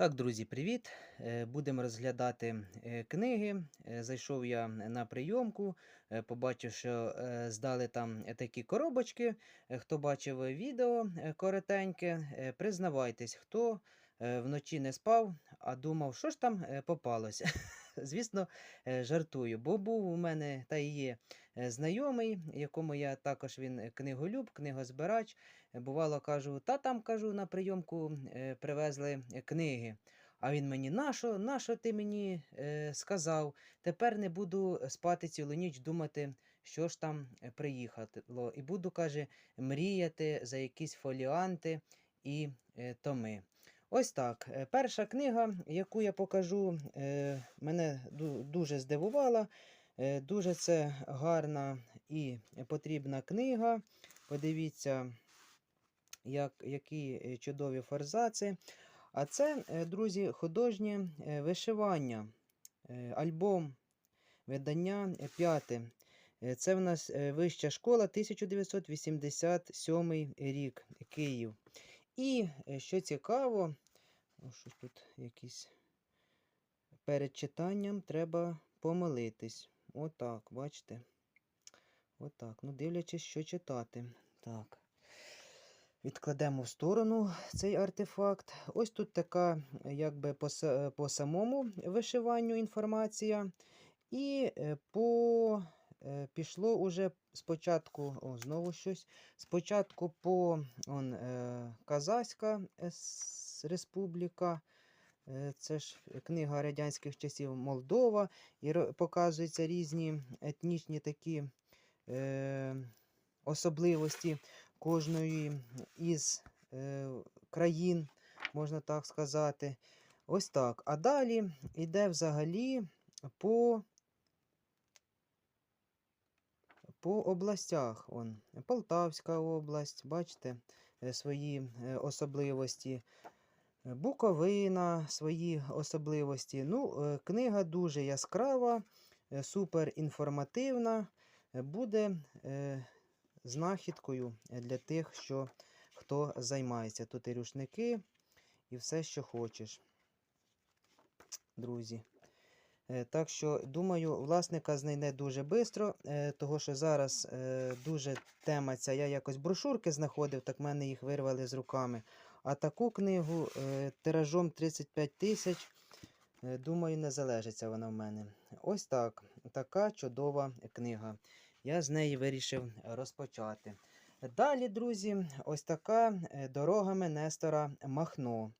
Так, друзі, привіт! Е, Будемо розглядати е, книги. Е, Зайшов я на прийомку, побачив, що здали там такі коробочки. Хто бачив відео коротеньке, признавайтесь, хто вночі не спав, а думав, що ж там попалося. Звісно, жартую, бо був у мене та і є знайомий, якому я також він книголюб, книгозбирач. Бувало, кажу, та там кажу на прийомку е, привезли е, книги. А він мені, нащо, нащо ти мені е, сказав? Тепер не буду спати цілу ніч, думати, що ж там е, приїхало. І буду, каже, мріяти за якісь фоліанти і е, томи. Ось так. Перша книга, яку я покажу, е, мене дуже здивувала. Е, Дуже це гарна і потрібна книга. Подивіться, як, які е, чудові форзаци. А це, е, друзі, художнє е, вишивання. Альбом, видання п'яте. Це в нас вища школа 1987 рік, Київ. І що цікаво, о, щось тут якісь перед читанням треба помилитись. Отак, бачите? Отак. Ну, дивлячись, що читати. Так. Відкладемо в сторону цей артефакт. Ось тут така, якби по, по самому вишиванню інформація. І е, по, е, пішло уже спочатку, о, знову щось. Спочатку по он, е, Казахська Ес- Республіка. Це ж книга радянських часів Молдова. І показуються різні етнічні такі е, особливості кожної із е, країн, можна так сказати. Ось так. А далі йде взагалі по, по областях. Он, Полтавська область, бачите, е, свої е, особливості. Буковина, свої особливості. Ну, е, книга дуже яскрава, супер інформативна. е, Буде знахідкою е, для тих, що хто займається. Тут і рушники, і все, що хочеш, друзі. Е, Так що, думаю, власника знайде дуже швидко, того що зараз е, дуже тема ця. Я якось брошурки знаходив, так мене їх вирвали з руками. А таку книгу е, тиражом 35 тисяч, е, думаю, не залежиться вона в мене. Ось так. Така чудова книга. Я з неї вирішив розпочати. Далі, друзі, ось така е, дорогами Нестора Махно.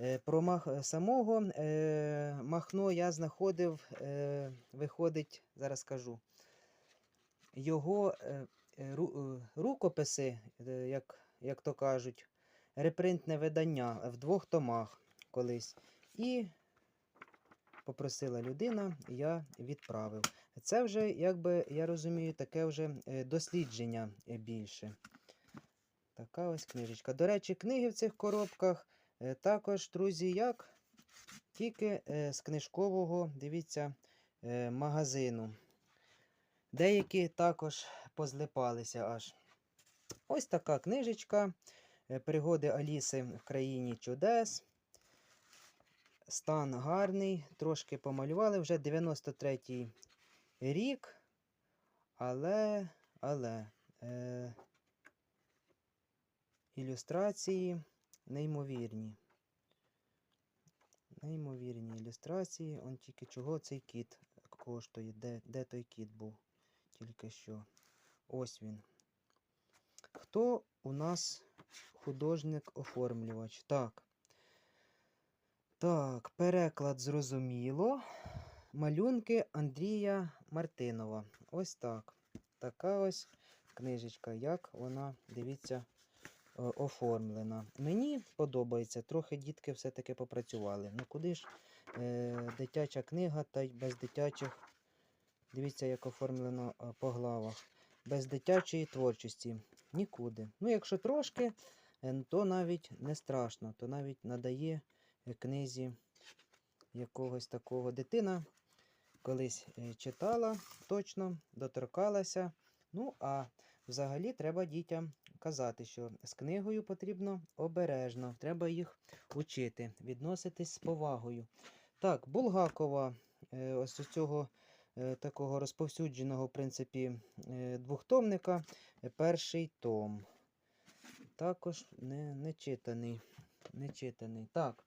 Е, Про мах... самого е... Махно я знаходив, е... виходить, зараз скажу, його е... е, ру... е, рукописи, е, як, як то кажуть, репринтне видання в двох томах колись. І попросила людина, я відправив. Це вже, якби я розумію, таке вже е, дослідження е, більше. Така ось книжечка. До речі, книги в цих коробках е, також, друзі, як тільки з книжкового, дивіться, магазину. Деякі також позлипалися аж. Ось така книжечка. Пригоди Аліси в країні чудес. Стан гарний, трошки помалювали, вже 93-й рік. Але, але е, ілюстрації неймовірні. Неймовірні ілюстрації. Он тільки чого цей кіт коштує. Де, де той кіт був? Тільки що. Ось він. Хто у нас художник-оформлювач? Так. Так, переклад зрозуміло. Малюнки Андрія Мартинова. Ось так. Така ось книжечка, як вона, дивіться, оформлена. Мені подобається, трохи дітки все-таки попрацювали. Ну куди ж е, дитяча книга та й без дитячих. Дивіться, як оформлено е, по главах. Без дитячої творчості. Нікуди. Ну, якщо трошки, е, то навіть не страшно, то навіть надає е, книзі якогось такого дитина. Колись е, читала точно, доторкалася. Ну, а взагалі треба дітям казати, що з книгою потрібно обережно, треба їх учити, відноситись з повагою. Так, Булгакова, е, ось ось цього е, такого розповсюдженого, в принципі, двохтомника, перший том. Також не, не читаний. Не читаний. Так.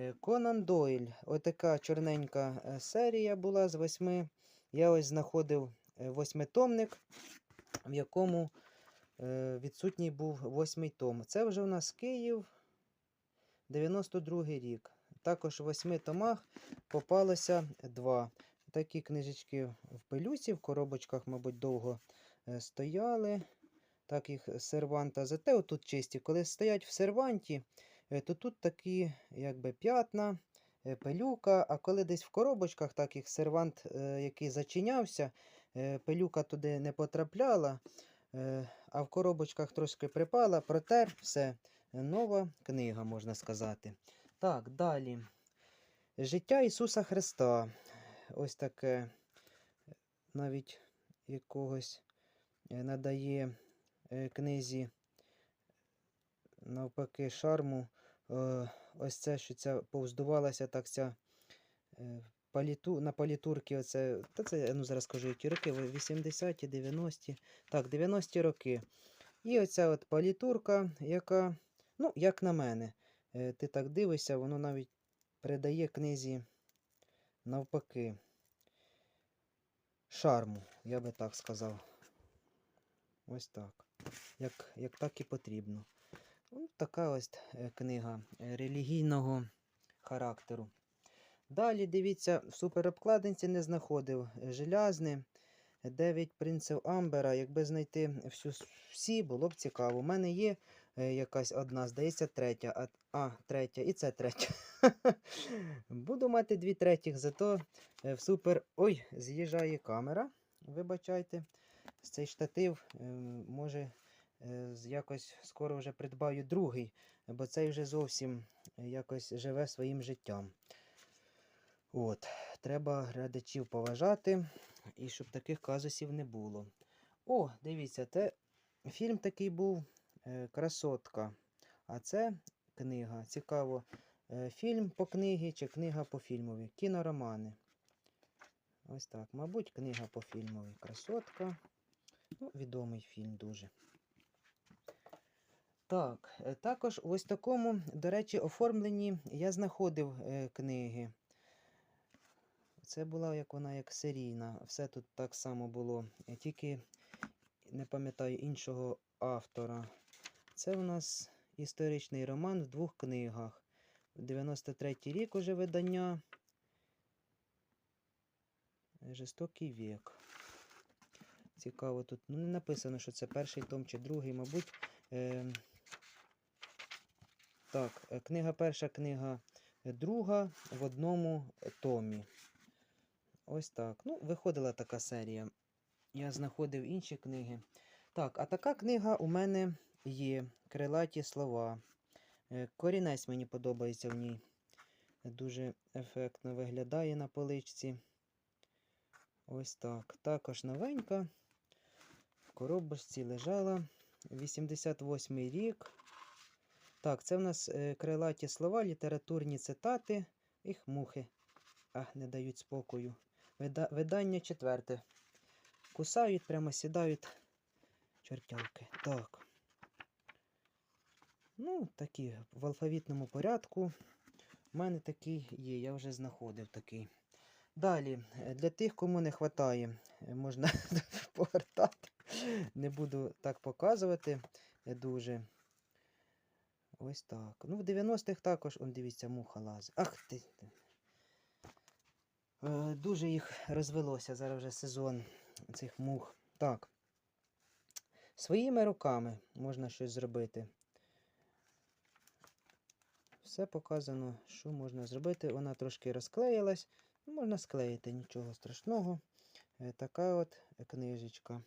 Е, Конан Дойль. Отака чорненька е, серія була з восьми. Я ось знаходив е, восьмитомник, в якому відсутній був восьмий том. Це вже у нас Київ, 92 рік. Також в восьми томах попалося два. Такі книжечки в пилюці, в коробочках, мабуть, довго стояли. Так їх серванта. Зате отут чисті. Коли стоять в серванті, то тут такі якби п'ятна, е, пилюка. А коли десь в коробочках, так їх сервант, е, який зачинявся, е, пилюка туди не потрапляла, е, а в коробочках трошки припала, протер, все. Нова книга, можна сказати. Так, далі. Життя Ісуса Христа. Ось таке навіть якогось е, надає е, книзі навпаки шарму. Е, Ось це, що ця повздувалася так ця е, паліту, на палітурки. Оце, та це, ну зараз скажу, які роки, 80-ті, 90-ті. Так, 90-ті роки. І оця от палітурка, яка, ну, як на мене, е, ти так дивишся, воно навіть придає книзі навпаки. Шарму, я би так сказав. Ось так. Як, як так і потрібно. Така ось е, книга е, релігійного характеру. Далі, дивіться, в суперобкладинці не знаходив е, желязне. 9 принців Амбера. Якби знайти всю, всі, було б цікаво. У мене є якась одна, здається, третя. А, а третя, і це третя. Буду мати дві третіх, зато в супер. Ой, з'їжджає камера. Вибачайте. Цей штатив може якось скоро вже придбаю другий, бо цей вже зовсім е, якось живе своїм життям. От, треба глядачів поважати і щоб таких казусів не було. О, дивіться, це фільм такий був е, Красотка. А це книга. Цікаво, е, фільм по книгі чи книга по фільмові. Кіноромани. Ось так. Мабуть, книга по фільмові. Красотка. Ну, відомий фільм дуже. Так, е, також ось такому, до речі, оформленні я знаходив е, книги. Це була як вона як серійна. Все тут так само було. е, Тільки не пам'ятаю іншого автора. Це у нас історичний роман в двох книгах. 93-й рік уже видання. Жорстокий вік. Цікаво, тут ну, не написано, що це перший том чи другий, мабуть. Е, так, е, книга перша, книга друга в одному томі. Ось так. Ну, виходила така серія. Я знаходив інші книги. Так, а така книга у мене є. Крилаті слова. Е, Корінець мені подобається в ній. Дуже ефектно виглядає на поличці. Ось так. Також новенька. В коробочці лежала. 88 рік. Так, це в нас е, крилаті слова, літературні цитати. Їх мухи. А, не дають спокою. Вида- видання четверте. Кусають, прямо сідають чортявки. Так. Ну, такі в алфавітному порядку. У мене такий є, я вже знаходив такий. Далі, е, для тих, кому не вистачає, можна повертати. Не буду так показувати е, дуже. Ось так. Ну, в 90-х також, он дивіться, муха лазить. Ах ти. Е, Дуже їх розвелося зараз вже сезон цих мух. Так. Своїми руками можна щось зробити. Все показано, що можна зробити. Вона трошки розклеїлась. Ну, Можна склеїти, нічого страшного. Е, Така от книжечка.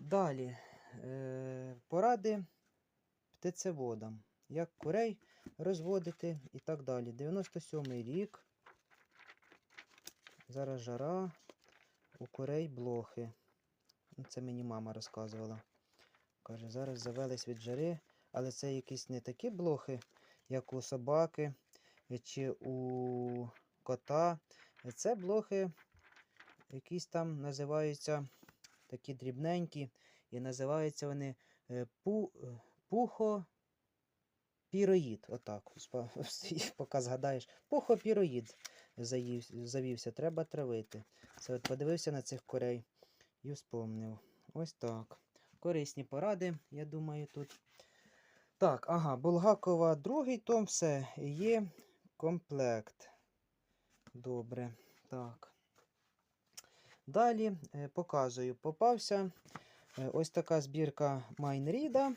Далі. Е, Поради птицеводам. Як курей розводити і так далі. 97 рік. Зараз жара. У курей блохи. Ну, Це мені мама розказувала. Каже, зараз завелись від жари, але це якісь не такі блохи, як у собаки чи у кота. Це блохи, якісь там називаються такі дрібненькі, і називаються вони е, пу, е, пухопіроїд. Отак, поки згадаєш. Пухопіроїд заїв- завівся, треба травити. Це от подивився на цих курей і вспомнив. Ось так. Корисні поради, я думаю, тут. Так, ага, Булгакова другий том, все, є комплект. Добре. Так. Далі е, показую. Попався е, ось така збірка Майнріда.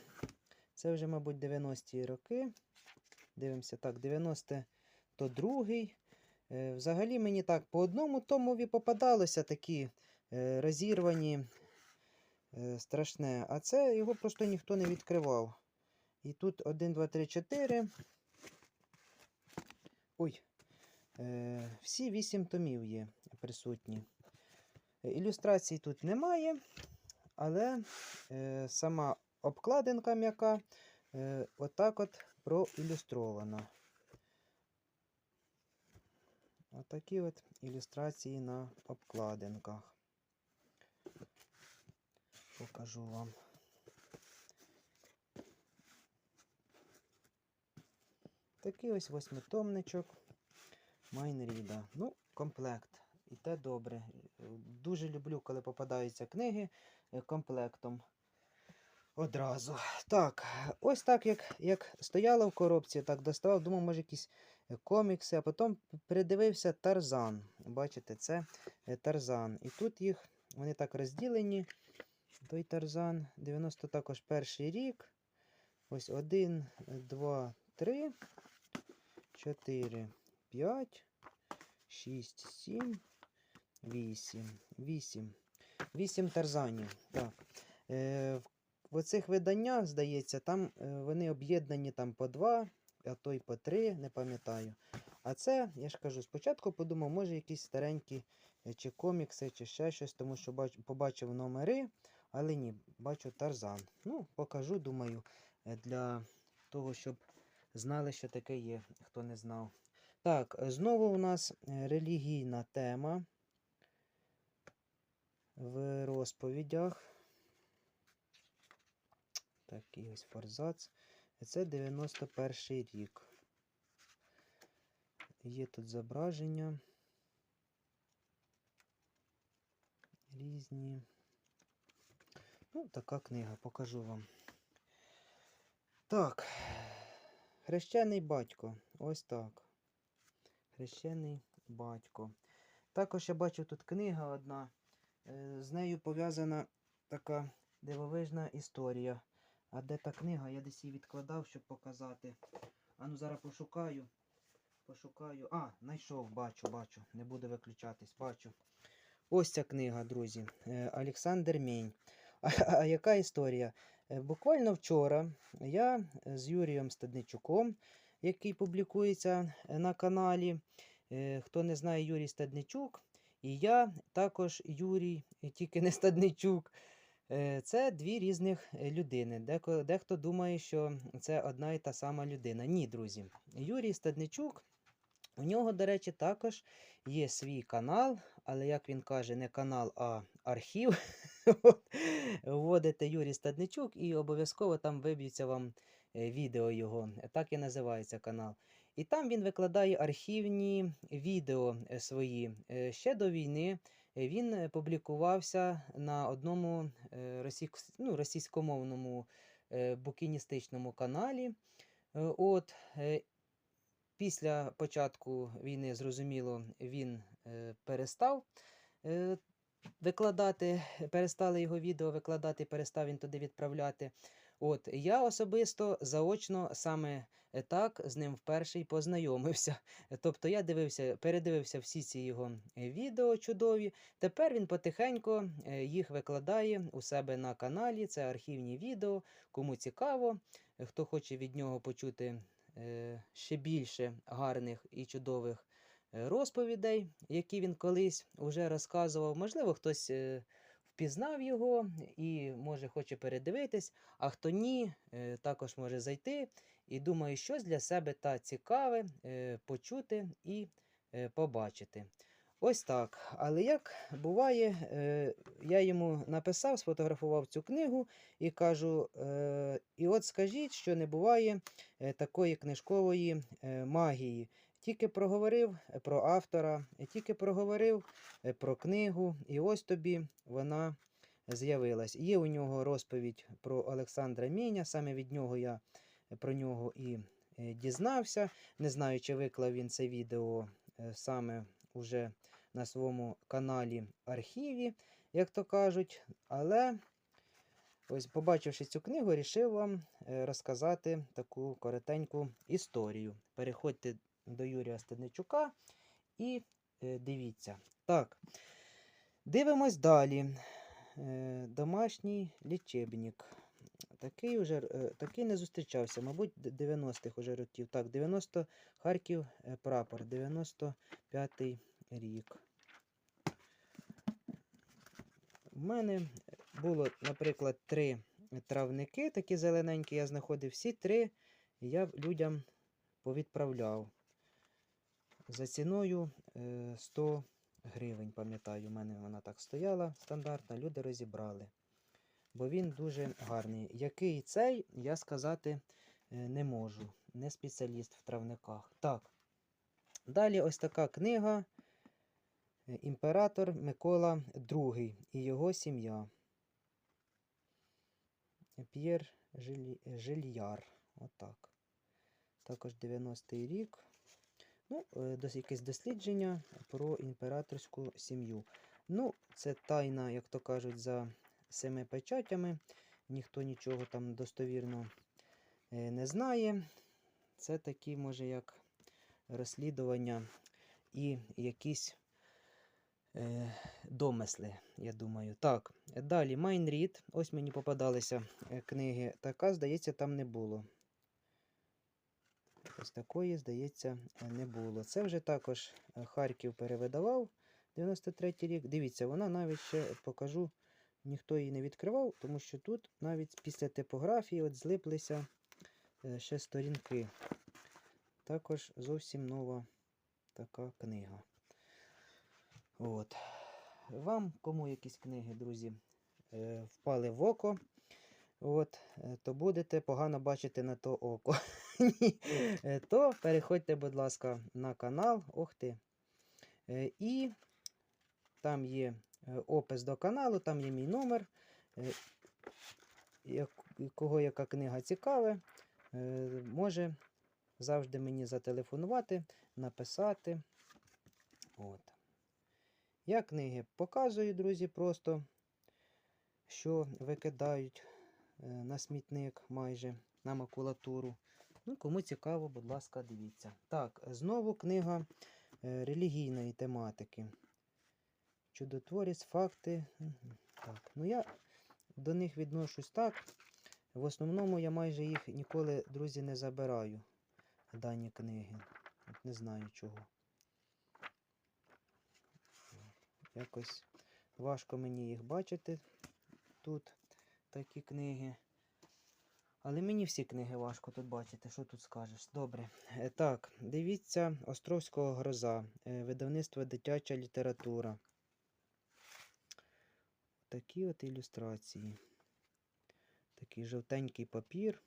Це вже, мабуть, 90-ті роки. Дивимося, так, 90 то другий. Е, Взагалі мені так по одному томові попадалося такі е, розірвані е, страшне, а це його просто ніхто не відкривав. І тут 1, 2, 3, 4. Ой. Всі 8 томів є присутні. Ілюстрацій тут немає, але сама обкладинка м'яка е, отак от проілюстрована. Отакі от ілюстрації на обкладинках. Покажу вам. Такий ось восьмитомничок Майнріда. Ну, комплект. І те добре. Дуже люблю, коли попадаються книги е, комплектом. Одразу. Так, ось так, як, як стояло в коробці, так доставав, думав, може, якісь е, комікси, а потім передивився Тарзан. Бачите, це е, Тарзан. І тут їх, вони так розділені. Той Тарзан, 90 також перший рік. Ось один, два, три, чотири, п'ять, шість, сім, вісім. Вісім. Вісім тарзанів. Так. Е, в, в оцих виданнях, здається, там е, вони об'єднані там по два, а то й по три, не пам'ятаю. А це, я ж кажу, спочатку подумав, може якісь старенькі е, чи комікси, чи ще щось, тому що бач, побачив номери, але ні, бачу Тарзан. Ну, покажу, думаю, е, для того, щоб знали, що таке є, хто не знав. Так, знову у нас релігійна тема в розповідях. Такий ось форзац. Це 91 рік. Є тут зображення. Різні. Ну, така книга, покажу вам. Так. Хрещений батько. Ось так. Хрещений батько. Також я бачу тут книга одна. Е, З нею пов'язана така дивовижна історія. А де та книга? Я десь її відкладав, щоб показати. А ну зараз пошукаю. Пошукаю. А, знайшов, бачу, бачу. Не буду виключатись, бачу. Ось ця книга, друзі. Е, Олександр Мень. А, а яка історія? Е, Буквально вчора я з Юрієм Стадничуком, який публікується е, на каналі. Хто не знає, Юрій Стадничук. І я також Юрій, тільки не Стадничук. Е, Це дві різних е, людини. Дехто думає, що це одна і та сама людина. Ні, друзі. Юрій Стадничук, у нього, до речі, також є свій канал, але як він каже, не канал, а архів. Вводите Юрій Стадничук і обов'язково там виб'ються вам е, відео його. Так і називається канал. І там він викладає архівні відео свої. Ще до війни він е, публікувався на одному е, ну, російськомовному е, букіністичному каналі. От, після початку війни, зрозуміло, він перестав викладати, перестали його відео викладати, перестав він туди відправляти. От, я особисто заочно саме е, так з ним вперше й познайомився. Тобто я дивився, передивився всі ці його е, відео чудові. Тепер він потихеньку е, їх викладає у себе на каналі. Це архівні відео. Кому цікаво, е, хто хоче від нього почути е, ще більше гарних і чудових е, розповідей, які він колись уже розказував. Можливо, хтось е, впізнав його і може хоче передивитись, а хто ні, е, також може зайти. І думаю, щось для себе та цікаве е, почути і е, побачити. Ось так. Але як буває, я йому написав, сфотографував цю книгу і кажу: і от скажіть, що не буває такої книжкової магії. Тільки проговорив е, про автора, е, тільки проговорив е, про книгу, і ось тобі вона з'явилась. Є у нього розповідь про Олександра Міня, саме від нього я про нього і дізнався. Не знаю, чи виклав він це відео саме уже на своєму каналі архіві, як то кажуть. Але ось, побачивши цю книгу, рішив вам розказати таку коротеньку історію. Переходьте до Юрія Стедничука і е, дивіться. Так, дивимось далі. Е, Домашній лічебник. Такий уже е, такий не зустрічався, мабуть, 90-х уже років. Так, 90 Харків е, прапор, 95-й рік. У мене було, наприклад, три травники, такі зелененькі, я знаходив всі три, я людям повідправляв. За ціною е, 100 гривень, пам'ятаю, у мене вона так стояла стандартна, люди розібрали. Бо він дуже гарний. Який цей, я сказати е, не можу. Не спеціаліст в травниках. Так. Далі ось така книга е, Імператор Микола II і його сім'я. П'єр Жиль... Жильяр. Отак. Також 90-й рік. Ну, е, якесь дослідження про імператорську сім'ю. Ну, це тайна, як то кажуть, за семи печатями. Ніхто нічого там достовірно е, не знає. Це такі, може, як розслідування і якісь е, домисли, я думаю. Так, далі Майнрід. Ось мені попадалися е, книги. Така, здається, там не було. Ось такої, здається, е, не було. Це вже також е, Харків перевидавав 93 рік. Дивіться, вона навіть ще покажу, ніхто її не відкривав, тому що тут навіть після типографії от злиплися е, ще сторінки. Також зовсім нова така книга. От. Вам, кому якісь книги, друзі, е, впали в око, от, е, то будете погано бачити на то око. Ні. Е, То переходьте, будь ласка, на канал. Ох ти. Е, І там є е, опис до каналу, там є мій номер. Кого яка книга цікаве, е, може завжди мені зателефонувати, написати. От. Я книги показую, друзі, просто, що викидають на смітник майже на макулатуру. Ну, кому цікаво, будь ласка, дивіться. Так, знову книга е, релігійної тематики. Чудотворець, факти. Так, ну я до них відношусь так. В основному я майже їх ніколи, друзі, не забираю. Дані книги. Не знаю чого. Якось важко мені їх бачити тут, такі книги. Але мені всі книги важко тут бачити, що тут скажеш. Добре. Е, Так, дивіться Островського гроза, е, видавництво дитяча література. Такі от ілюстрації. Такий жовтенький папір.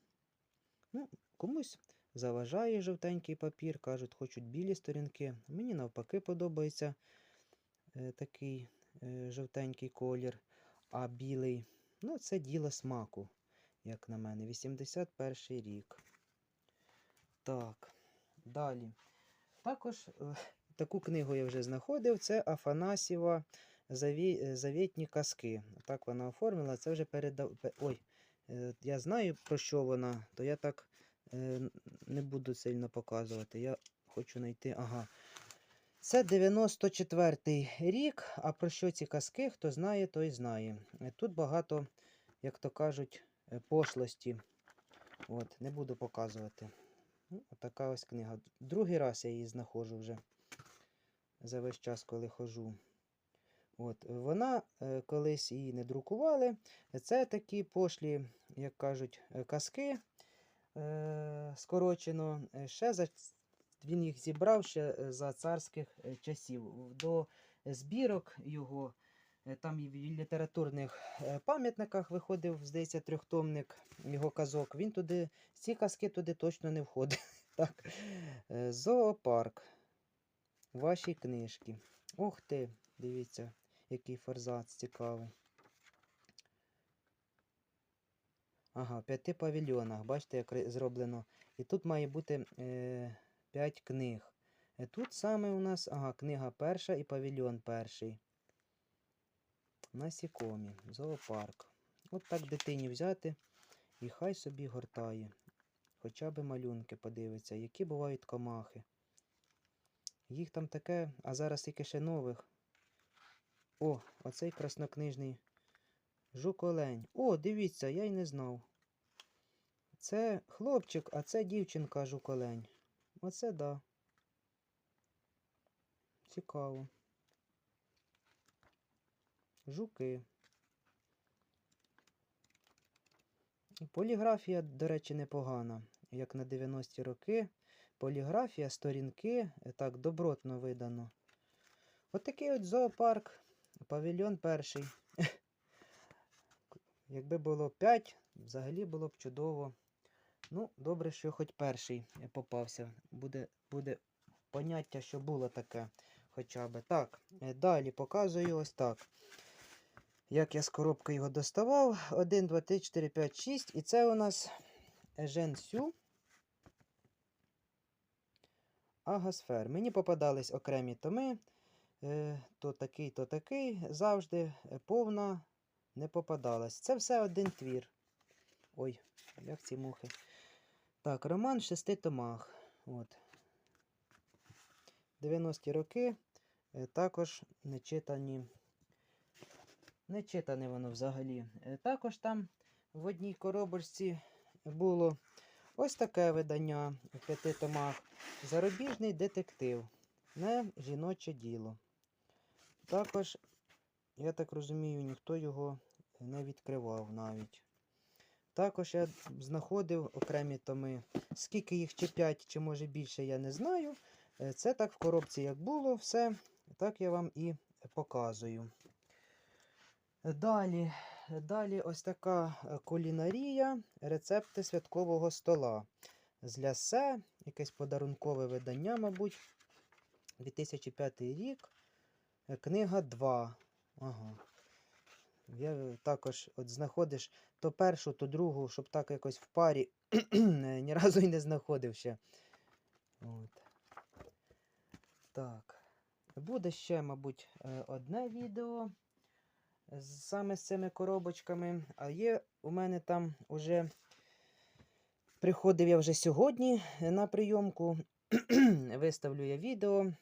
Ну, комусь заважає жовтенький папір, кажуть, хочуть білі сторінки. Мені навпаки подобається е, такий жовтенький колір, а білий, ну, це діло смаку, як на мене. 81 рік. Так, далі. Також е, таку книгу я вже знаходив. Це Афанасєва е, Завітні казки. Так вона оформила. Це вже передав. Ой, е, я знаю про що вона, то я так е, не буду сильно показувати. Я хочу знайти. Ага. Це 94-й рік. А про що ці казки? Хто знає, той знає. Тут багато, як то кажуть, пошлості. От, не буду показувати. Ну, така ось книга. Другий раз я її знаходжу вже за весь час, коли хожу. От, вона е, колись її не друкували. Це такі пошлі, як кажуть, е, казки е, скорочено. Е, Ще за, він їх зібрав ще е, за царських е, часів. До збірок його, е, там і в літературних е, пам'ятниках виходив, здається, трьохтомник його казок. Він туди, ці казки туди точно не входить. Так. Е, Зоопарк. Ваші книжки. Ух ти, дивіться, який форзац цікавий. Ага, в п'яти павільйонах. Бачите, як зроблено. І тут має бути е, 5 книг. Е, Тут саме у нас ага, книга перша і павільйон перший. Насікомі, зоопарк. От так дитині взяти і хай собі гортає. Хоча б малюнки подивиться, які бувають комахи. Їх там таке, а зараз тільки ще нових. О, оцей краснокнижний жук-олень. О, дивіться, я й не знав. Це хлопчик, а це дівчинка жук-олень. Оце да. Цікаво. Жуки. Поліграфія, до речі, непогана. Як на 90-ті роки. Поліграфія, сторінки, е, так, добротно видано. От от зоопарк, павільйон перший. Якби було 5, взагалі було б чудово. Ну, добре, що хоч перший попався. Буде, буде поняття, що було таке хоча б. Так, е, далі показую ось так. Як я з коробки його доставав. 1, 2, 3, 4, 5, 6. І це у нас Ежен Сю. Агосфер. Мені попадались окремі томи. Е, то такий, то такий. Завжди повна не попадалась. Це все один твір. Ой, як ці мухи. Так, роман в шести томах. От. 90-ті роки. е, Також не читані. Не читане воно взагалі. Е, Також там в одній коробочці було ось таке видання в п'яти томах. Зарубіжний детектив. Не жіноче діло. Також, я так розумію, ніхто його не відкривав навіть. Також я знаходив окремі томи. Скільки їх чи 5, чи може більше, я не знаю. Е, Це так в коробці як було, все. Так я вам і показую. Далі, далі ось така е, кулінарія, рецепти святкового стола. З лясе, якесь подарункове видання, мабуть. 2005 рік. Е, Книга 2. Ага. Я е, також от знаходиш то першу, то другу, щоб так якось в парі ні разу й не знаходив ще. От. Так. Буде ще, мабуть, одне відео саме з цими коробочками. А є у мене там уже приходив я вже сьогодні на прийомку. Виставлю я відео.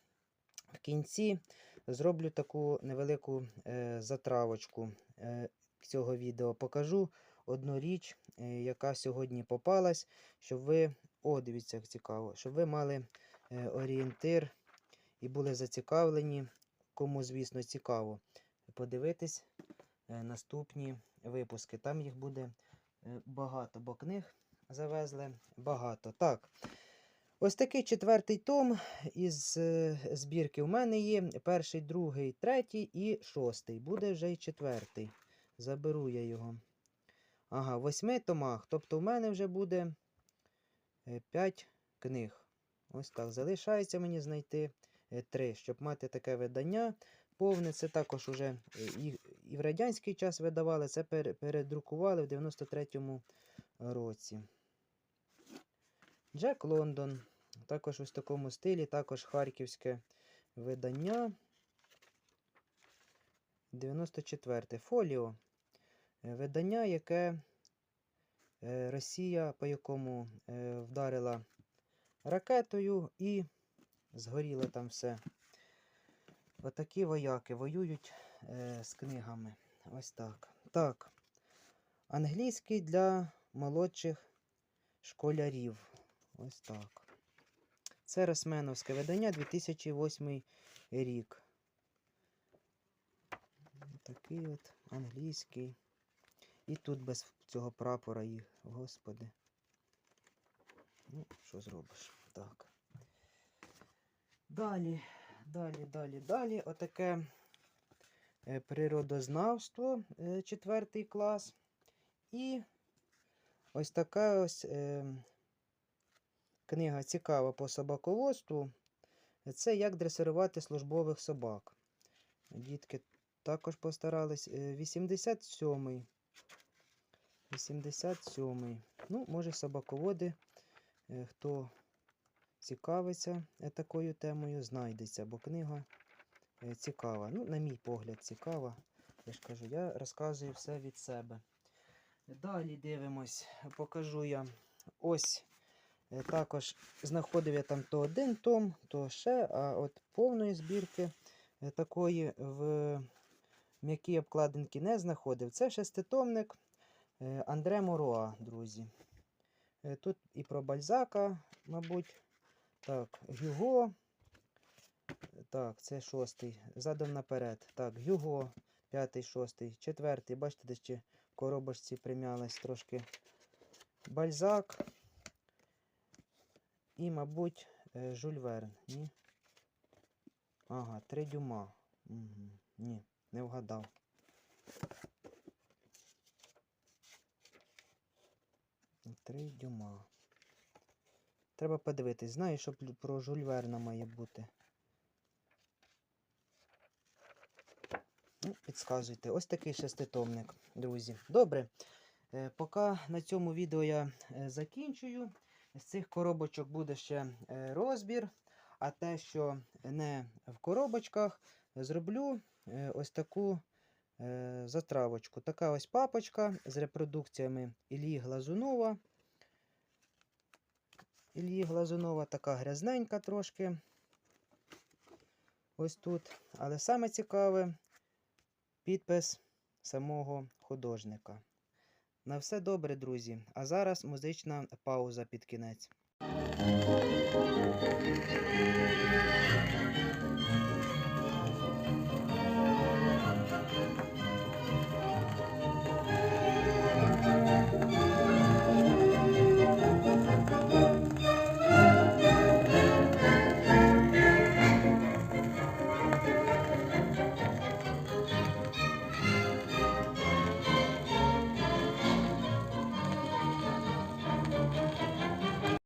В кінці зроблю таку невелику е, затравочку е, цього відео. Покажу одну річ, е, яка сьогодні попалась, щоб ви. О, дивіться, як цікаво, щоб ви мали е, орієнтир і були зацікавлені, кому, звісно, цікаво подивитись е, наступні випуски. Там їх буде е, багато, бо книг завезли багато. Так. Ось такий четвертий том із е, збірки у мене є. Перший, другий, третій і шостий. Буде вже й четвертий. Заберу я його. Ага, восьми томах. Тобто в мене вже буде 5 книг. Ось так. Залишається мені знайти 3, щоб мати таке видання. Повне, це також уже е, і, і в радянський час видавали, це пере- передрукували в 93-му році. Джек Лондон. Також ось в такому стилі, також харківське видання. 94. Фоліо. Е, Видання, яке е, Росія, по якому вдарила ракетою і згоріло там все. Отакі вояки воюють е, з книгами. Ось так. Так. Англійський для молодших школярів. Ось так. Це Росменовське видання 2008 рік. Такий от англійський. І тут без цього прапора їх, господи. Ну, що зробиш? Так. Далі, далі, далі, далі. Отаке е, природознавство, е, четвертий клас. І ось така ось е, книга цікава по собаководству. Це як дресирувати службових собак. Дітки також постарались. Е, 87-й. 87-й. Ну, може, собаководи, е, хто цікавиться е, такою темою, знайдеться, бо книга е, цікава. Ну, на мій погляд, цікава. Я ж кажу, я розказую все від себе. Далі дивимось, покажу я. Ось е, також знаходив я там то один том, то ще, а от повної збірки такої в м'якій обкладинки не знаходив. Це шеститомник Андре Моруа, друзі. Тут і про Бальзака, мабуть. Так, Гюго. Так, це шостий. Задом наперед. Так, Гюго, п'ятий, шостий, четвертий. Бачите, де ще в коробочці примялась трошки. Бальзак. І, мабуть, е, Жюль Верн. Ні? Ага, три дюма. Угу. Ні, не вгадав. Три дюма. Треба подивитись. Знаю, що про Жюль Верна має бути. Ну, підсказуйте. Ось такий шеститомник, друзі. Добре. Е, поки на цьому відео я е, закінчую. З цих коробочок буде ще е, розбір. А те, що не в коробочках, зроблю ось таку затравочку. Така ось папочка з репродукціями Ілії Глазунова. Ілії Глазунова така грязненька трошки. Ось тут. Але саме цікаве підпис самого художника. На все добре, друзі. А зараз музична пауза під кінець.